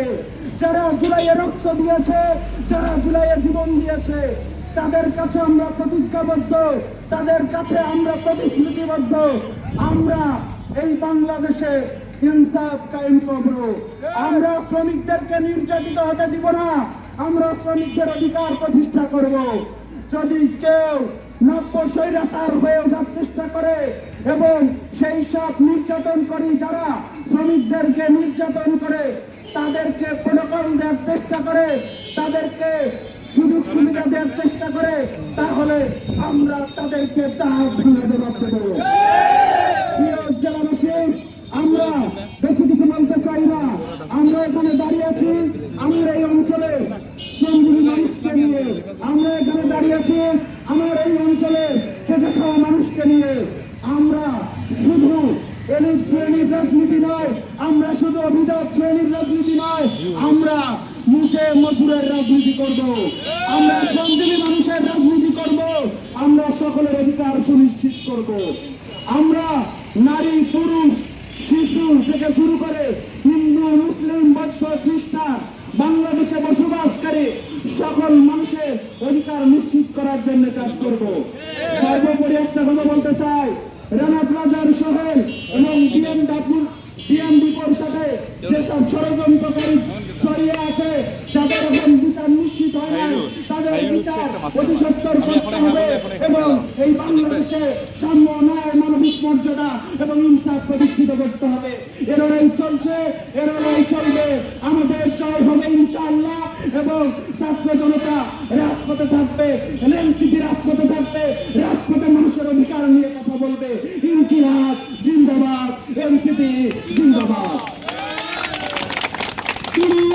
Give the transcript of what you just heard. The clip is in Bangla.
দিয়েছে যারা জুলাইয়ে রক্ত দিয়েছে, যারা জুলাইয়ে জীবন দিয়েছে, তাদের কাছে আমরা প্রতিজ্ঞাবদ্ধ, তাদের কাছে আমরা প্রতিশ্রুতিবদ্ধ। আমরা এই বাংলাদেশে ইনসাফ কায়েম করব। আমরা শ্রমিকদেরকে নির্যাতিত হতে দিব না, আমরা শ্রমিকদের অধিকার প্রতিষ্ঠা করব। যদি কেউ নব্য স্বৈরাচার হয়ে ওঠার চেষ্টা করে এবং সেই সব নির্যাতন নির্যাতনকারী যারা শ্রমিকদেরকে নির্যাতন করে তাদেরকে প্রোটোকল দেওয়ার চেষ্টা করে, তাদেরকে সুযোগ সুবিধা দেওয়ার চেষ্টা করে, তাহলে আমরা তাদেরকে তাহা আমরা বেশি কিছু বলতে চাই না। আমরা এখানে দাঁড়িয়ে আছি আমার এই অঞ্চলে শ্রমজীবী মানুষকে নিয়ে। আমরা এখানে দাঁড়িয়ে আছি আমার এই অঞ্চলে খেটে খাওয়া মানুষকে নিয়ে। আমরা শুধু এলিট শ্রেণির রাজনীতি নয়, আমরা শুধু অভিজাত শ্রেণির রাজনীতি নয়, আমরা মুখে মধুরের রাজনীতি করব। আমরা শ্রমজীবী মানুষের রাজনীতি করব। আমরা সকলের অধিকার সুনিশ্চিত করব। আমরা নারী, পুরুষ, শিশু থেকে শুরু করে হিন্দু, মুসলিম, বৌদ্ধ, খ্রিস্টান, বাংলাদেশে বসবাসকারী সকল মানুষের অধিকার নিশ্চিত করার জন্য কাজ করব। সর্বোপরি একটা কথা যেসব ষড়যন্ত্রকারী ছড়িয়ে আছে যাদের এখন বিচার নিশ্চিত হয় না তাদের বিচার অতি সত্তর করতে হবে এবং এই বাংলাদেশে সাম্য অন্যায় মানবিক মর্যাদা এবং ইনসাফ প্রতিষ্ঠিত করতে হবে। এর এই চলছে এর এই চলবে। আমাদের জয় হবে ইনশাআল্লাহ এবং ছাত্র জনতা রাজপথে থাকবে এনসিপি রাজপথে থাকবে রাজপথে মানুষের অধিকার নিয়ে কথা বলবে। ইনকিলাব জিন্দাবাদ এনসিপি জিন্দাবাদ। Ta-da!